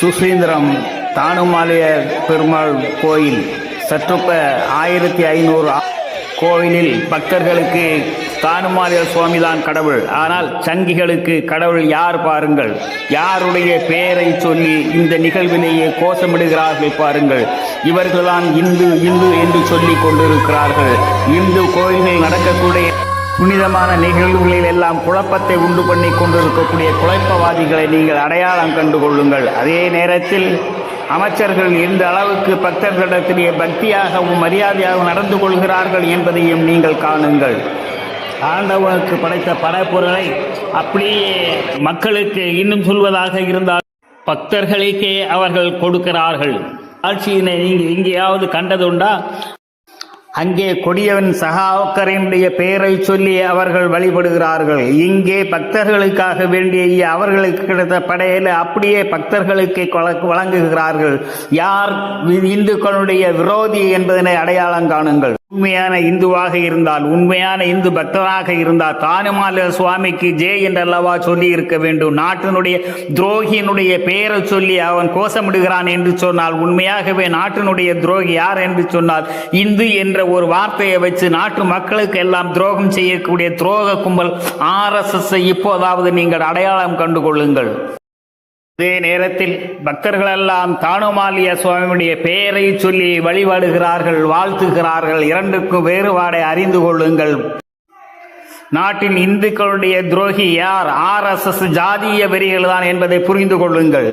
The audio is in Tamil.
சுசீந்திரம் தானுமாலய பெருமாள் கோயில். சற்றுப்ப ஆயிரத்தி ஐநூறு கோவிலில் பக்தர்களுக்கு தானுமாலய சுவாமிதான் கடவுள். ஆனால் சங்கிகளுக்கு கடவுள் யார் பாருங்கள். யாருடைய பெயரை சொல்லி இந்த நிகழ்விலேயே கோஷமிடுகிறார்கள் பாருங்கள். இவர்கள்தான் இந்து இந்து என்று சொல்லிக் கொண்டிருக்கிறார்கள். இந்து கோயில்கள் நடக்கக்கூடிய புனிதமான நிகழ்வுகளில் எல்லாம் குழப்பத்தை உண்டு பண்ணி கொண்டிருக்கக்கூடிய குழப்பவாதிகளை நீங்கள் அடையாளம் கண்டு கொள்ளுங்கள் அதே நேரத்தில் அமைச்சர்கள் எந்த அளவுக்கு பக்தர்களிடத்திலே பக்தியாகவும் மரியாதையாகவும் நடந்து கொள்கிறார்கள் என்பதையும் நீங்கள் காணுங்கள். ஆண்டவனுக்கு படைத்த படைப்பொருளை அப்படியே மக்களுக்கு இன்னும் சொல்வதாக இருந்தால் பக்தர்களுக்கே அவர்கள் கொடுக்கிறார்கள். ஆட்சியினை நீங்கள் எங்கேயாவது கண்டதுண்டா? அங்கே கொடியவன் சகாக்கரனுடைய பெயரை சொல்லி அவர்கள் வழிபடுகிறார்கள். இங்கே பக்தர்களுக்காக வேண்டிய அவர்களுக்கு கிடைத்த படையில அப்படியே பக்தர்களுக்கு வழங்குகிறார்கள். யார் இந்துக்களுடைய விரோதி என்பதனை அடையாளம் காணுங்கள். உண்மையான இந்துவாக இருந்தால் உண்மையான இந்து பக்தராக இருந்தால் தானுமால சுவாமிக்கு ஜே என்றல்லவா சொல்லி இருக்க வேண்டும். நாட்டினுடைய துரோகியினுடைய பெயரை சொல்லி அவன் கோஷமிடுகிறான் என்று சொன்னால் உண்மையாகவே நாட்டினுடைய துரோகி யார் என்று சொன்னால் இந்து என்ற ஒரு வார்த்தையை வச்சு நாட்டு மக்களுக்கு எல்லாம் துரோகம் செய்யக்கூடிய துரோக கும்பல் ஆர்எஸ்எஸ்ஸை இப்போதாவது நீங்கள் அடையாளம் கண்டு கொள்ளுங்கள் அதே நேரத்தில் பக்தர்களெல்லாம் தானுமாலிய சுவாமியுடைய பெயரை சொல்லி வழிபடுகிறார்கள் வாழ்த்துகிறார்கள். இரண்டுக்கும் வேறுபாடை அறிந்து கொள்ளுங்கள். நாட்டின் இந்துக்களுடைய துரோகி யார்? ஆர் எஸ் எஸ் ஜாதிய வெறிகள் தான் என்பதை புரிந்து கொள்ளுங்கள்.